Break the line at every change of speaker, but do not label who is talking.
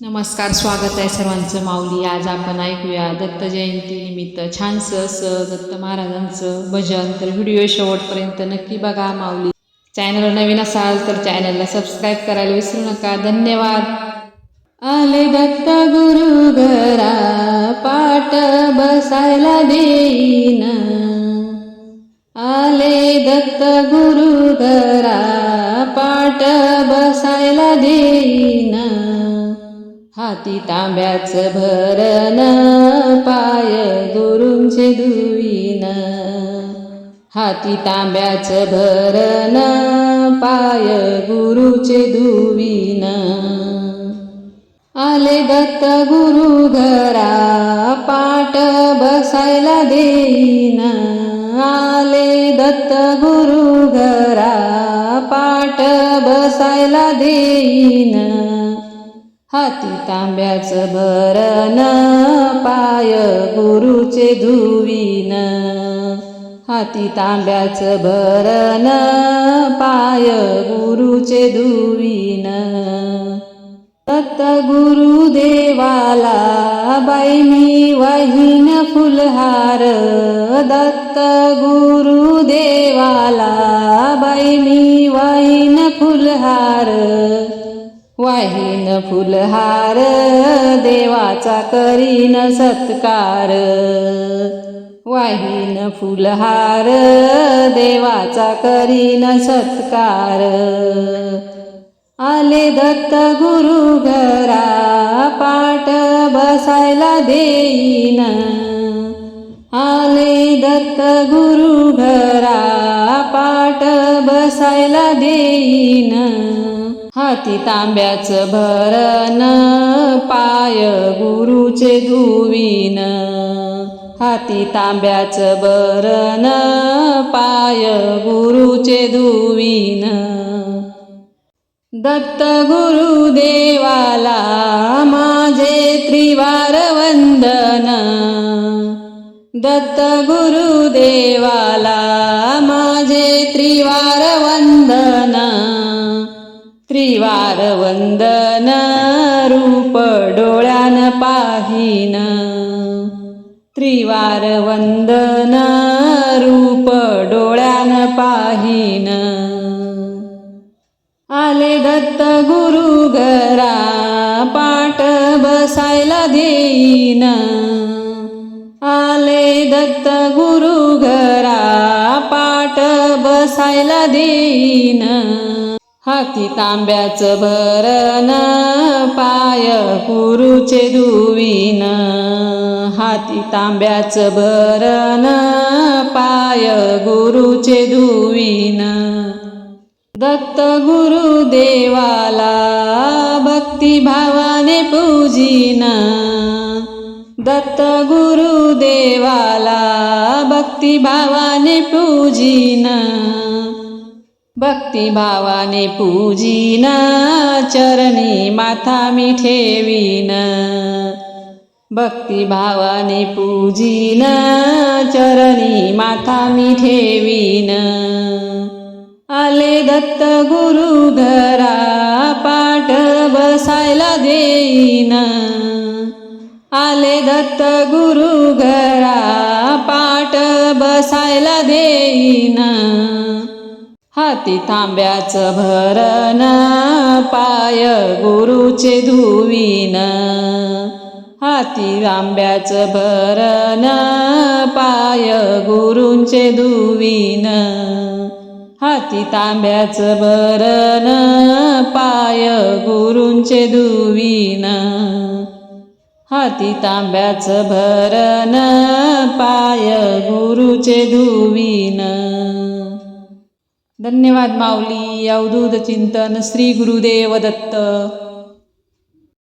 नमस्कार स्वागत आहे सर्वांचं. माऊली आज आपण ऐकूया दत्त जयंती निमित्त छानसं असं दत्त महाराजांचं भजन. तर व्हिडिओ शेवटपर्यंत नक्की बघा माऊली. चॅनलवर नवीन असाल तर चॅनलला सबस्क्राईब करायला विसरू नका. धन्यवाद. आले दत्त गुरु घरा पाठ बसायला देईन. आले दत्त गुरु घरा पाठ बसायला देईन. हाती तांब्याचं भरण पाय गुरुंचे धुईन. हाती तांब्याचं भरण पाय गुरुचे धुवीन आले दत्त गुरु घरा पाठ बसायला देईन. आले दत्त गुरु घरा पाठ बसायला देईन. हाती तांब्याचं भरण पाय गुरुचे धुवीन. हाती तांब्याचं भरण पाय गुरुचे धुवीन. दत्त गुरुदेवाला बाई मी फुलहार. दत्त गुरुदेवाला बाई मी फुलहार. वाहीन फुलहार देवाचा करीन सत्कार. वाहीन फुलहार देवाचा करीन सत्कार. आले दत्त गुरु घरा पाठ बसायला देईन. आले दत्त गुरु घरा पाठ बसायला देईन. हाती तांब्याचं भरण पाय गुरुचे धुवीन. हाती तांब्याचं भरण पाय गुरुचे धुवीन. दत्त गुरुदेवाला माझे त्रिवार वंदन. दत्त गुरुदेवाला माझे त्रिवार त्रिवार वंदन रूप डोळ्यान पाहीन. त्रिवार वंदन रूप डोळ्यान पाहीन. आले दत्त गुरु घरा पाठ बसायला देईन. आले दत्त गुरु घरा पाठ बसायला देईन. हाती तांब्याचं भरण पाय गुरुचे दुवीन हाती तांब्याचं भरण पाय गुरुचे दुवीन दत्त गुरुदेवाला भक्तिभावाने पूजीन. दत्त गुरुदेवाला भक्तिभावाने पूजीन. भक्तिभावाने पूजीन चरणी माथा मी ठेवीन भक्तिभावाने पूजीन चरणी माथा मी ठेवीन आले दत्त गुरु घरा पाठ बसायला देईन. आले दत्त गुरु घरा पाठ बसायला देईन. हाती तांब्याचं भरण पाय गुरुचे धुवीन. हाती तांब्याचं भरण पाय गुरुंचे धुवीन. हाती तांब्याचं भरण पाय गुरुंचे धुवीन. हाती तांब्याचं भरण पाय गुरुचे धुवीन. धन्यवाद माऊली अवधूत चिंतन श्री गुरुदेव दत्त.